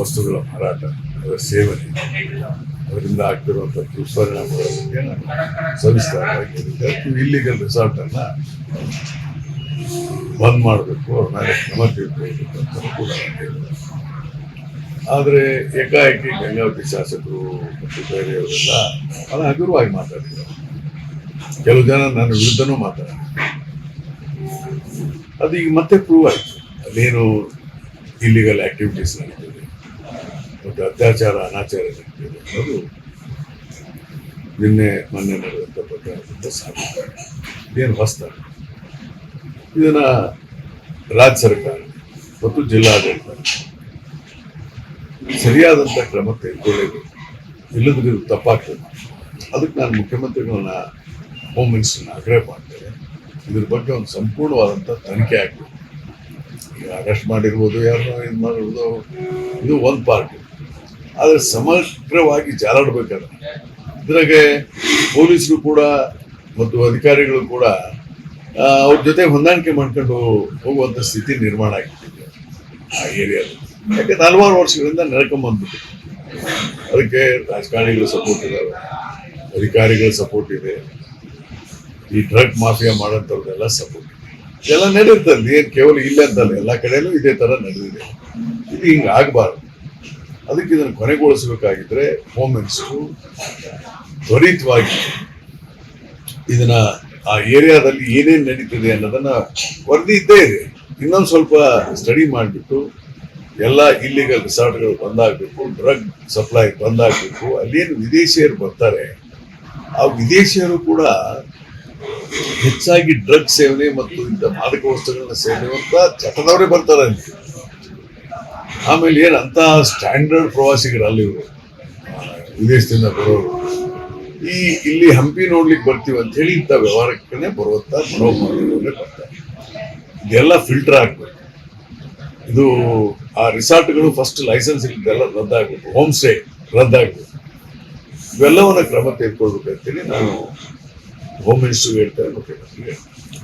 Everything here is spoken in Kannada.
ವಸ್ತುಗಳ ಮಾರಾಟ ಅದರ ಸೇವನೆ. ಅದರಿಂದ ಆಗ್ತಿರುವಂಥ ದುಷ್ಪರಿಣಾಮಗಳ ಬಗ್ಗೆ ಇಲ್ಲಿಗಲ್ ರೆಸಾರ್ಟನ್ನ ಬಂದ್ ಮಾಡಬೇಕು, ಅವ್ರ ಮೇಲೆ ಕ್ರಮ ತೆಗೆದುಕೊಳ್ಬೇಕು ಅಂತ ಕೂಡ ಆದರೆ ಏಕಾಏಕಿ ಗಂಗಾವತಿ ಶಾಸಕರು ಮತ್ತು ಬೇರೆಯವರೆಲ್ಲ ಬಹಳ ಹಗುರವಾಗಿ ಮಾತಾಡಿದ್ದಾರೆ. ಕೆಲವು ಜನ ನನ್ನ ವಿರುದ್ಧನೂ ಮಾತಾಡಿದ್ದಾರೆ ಅದು ಈಗ ಮತ್ತೆ ಪ್ರೂವ್ ಆಯಿತು. ಅದೇನು ಇಲ್ಲಿಗಲ್ ಆಕ್ಟಿವಿಟೀಸ್ ನಡೀತಿದೆ. ಮತ್ತು ಅತ್ಯಾಚಾರ, ಅನಾಚಾರ ಅನ್ನೋದು ನಿನ್ನೆ ಮೊನ್ನೆ ನಡೆದಂಥ ಪ್ರಕರಣದಿಂದ ಸಾಧ್ಯ ಏನು ಹೊಸ್ತ? ಇದನ್ನ ರಾಜ್ಯ ಸರ್ಕಾರ ಮತ್ತು ಜಿಲ್ಲಾಡಳಿತ ಸರಿಯಾದಂಥ ಕ್ರಮ ತೆಗೆದುಕೊಳ್ಳಬೇಕು. ಇಲ್ಲದ್ರೆ ಇದು ತಪ್ಪಾಗ್ತದೆ. ಅದಕ್ಕೆ ನಾನು ಮುಖ್ಯಮಂತ್ರಿಗಳನ್ನ ಹೋಮ್ ಮಿನಿಸ್ಟರ್ನ ಆಗ್ರಹ ಮಾಡ್ತೇನೆ. ಇದ್ರ ಬಗ್ಗೆ ಒಂದು ಸಂಪೂರ್ಣವಾದಂಥ ತನಿಖೆ ಆಗಬೇಕು. ಈಗ ಅರೆಸ್ಟ್ ಮಾಡಿರ್ಬೋದು, ಯಾರನ್ನೋ ಇದು ಮಾಡಿರ್ಬೋದು, ಇದು ಒಂದು ಪಾರ್ಟ್ ಆದರೆ ಸಮಗ್ರವಾಗಿ ಜಾಲಾಡಬೇಕಾದ್ರೆ. ಇದ್ರಾಗೆ ಪೊಲೀಸರು ಕೂಡ ಮತ್ತು ಅಧಿಕಾರಿಗಳು ಕೂಡ ಅವ್ರ ಜೊತೆ ಹೊಂದಾಣಿಕೆ ಮಾಡ್ಕೊಂಡು ಹೋಗುವಂಥ ಸ್ಥಿತಿ ನಿರ್ಮಾಣ ಆಗಿಬಿಟ್ಟಿದೆ ಆ ಏರಿಯಾದಲ್ಲಿ. ಯಾಕೆ ಹಲವಾರು ವರ್ಷಗಳಿಂದ ನಡ್ಕೊಂಬಂದ್ಬಿಟ್ಟು ಅದಕ್ಕೆ ರಾಜಕಾರಣಿಗಳ ಸಪೋರ್ಟ್ ಇದಾವೆ, ಅಧಿಕಾರಿಗಳ ಸಪೋರ್ಟ್ ಇದೆ. ಈ ಡ್ರಗ್ ಮಾಫಿಯಾ ಮಾಡೋಂಥವ್ರದ್ದೆಲ್ಲ ಸಪೋರ್ಟ್ ಎಲ್ಲ ನಡೆಯುತ್ತದೆ ಏನು ಕೇವಲ ಇಲ್ಲ ಅಂತಲ್ಲ, ಎಲ್ಲ ಕಡೆಯಲ್ಲೂ ಇದೇ ತರ ನಡೆದಿದೆ. ಇದು ಹಿಂಗೆ ಆಗಬಾರ್ದು. ಅದಕ್ಕೆ ಇದನ್ನು ಕೊನೆಗೊಳಿಸಬೇಕಾಗಿದ್ರೆ ಹೋಮ್ ಮಿನಿಸ್ಟರು ತ್ವರಿತವಾಗಿ ಇದನ್ನ ಆ ಏರಿಯಾದಲ್ಲಿ ಏನೇನು ನಡೀತಿದೆ ಅನ್ನೋದನ್ನ ವರದಿ ಇದ್ದೇ ಇದೆ. ಇನ್ನೊಂದು ಸ್ವಲ್ಪ ಸ್ಟಡಿ ಮಾಡಿಬಿಟ್ಟು ಎಲ್ಲ ಇಲ್ಲಿಗಲ್ ರಿಸಾರ್ಟ್ಗಳು ಬಂದಾಗಬೇಕು ಡ್ರಗ್ ಸಪ್ಲೈ ಬಂದಾಗಬೇಕು, ಅಲ್ಲೇನು ವಿದೇಶಿಯರು ಬರ್ತಾರೆ, ಆ ವಿದೇಶಿಯರು ಕೂಡ ಹೆಚ್ಚಾಗಿ ಡ್ರಗ್ ಸೇವನೆ ಮತ್ತು ಇಂಥ ಮಾದಕ ವಸ್ತುಗಳನ್ನ ಸೇವನೆವಂತ ಚಟದವರೇ ಬರ್ತಾರೆ ಅಲ್ಲಿ. ಆಮೇಲೆ ಏನು ಅಂತ ಸ್ಟ್ಯಾಂಡರ್ಡ್ ಪ್ರವಾಸಿಗರಲ್ಲ ಇವರು ವಿದೇಶದಿಂದ ಬರೋರು. ಈ ಇಲ್ಲಿ ಹಂಪಿ ನೋಡ್ಲಿಕ್ಕೆ ಬರ್ತೀವಿ ಅಂತ ಹೇಳಿ ಇಂಥ ವ್ಯವಹಾರಕ್ಕೆ ಬರುವಂತ ಮನೋಭಾವನೆ ಬರ್ತಾರೆ. ಇದೆಲ್ಲ ಫಿಲ್ಟರ್ ಆಗ್ಬೇಕು. ಇದು ಆ ರಿಸಾರ್ಟ್ಗಳು ಫಸ್ಟ್ ಲೈಸೆನ್ಸ್ ಇಲ್ಲದೆಲ್ಲ ರದ್ದಾಗಬೇಕು. ಹೋಮ್ ಸ್ಟೇ ರದ್ದಾಗಬೇಕು. ಇವೆಲ್ಲವನ್ನ ಕ್ರಮ ತೆಗೆದುಕೊಳ್ಬೇಕಂತೇಳಿ ನಾನು ಹೋಮ್ ಮಿನಿಸ್ಟರ್ಗೆ ಹೇಳ್ತೇನೆ ಮುಖ್ಯಮಂತ್ರಿಗೆ ಹೇಳ್ತೇನೆ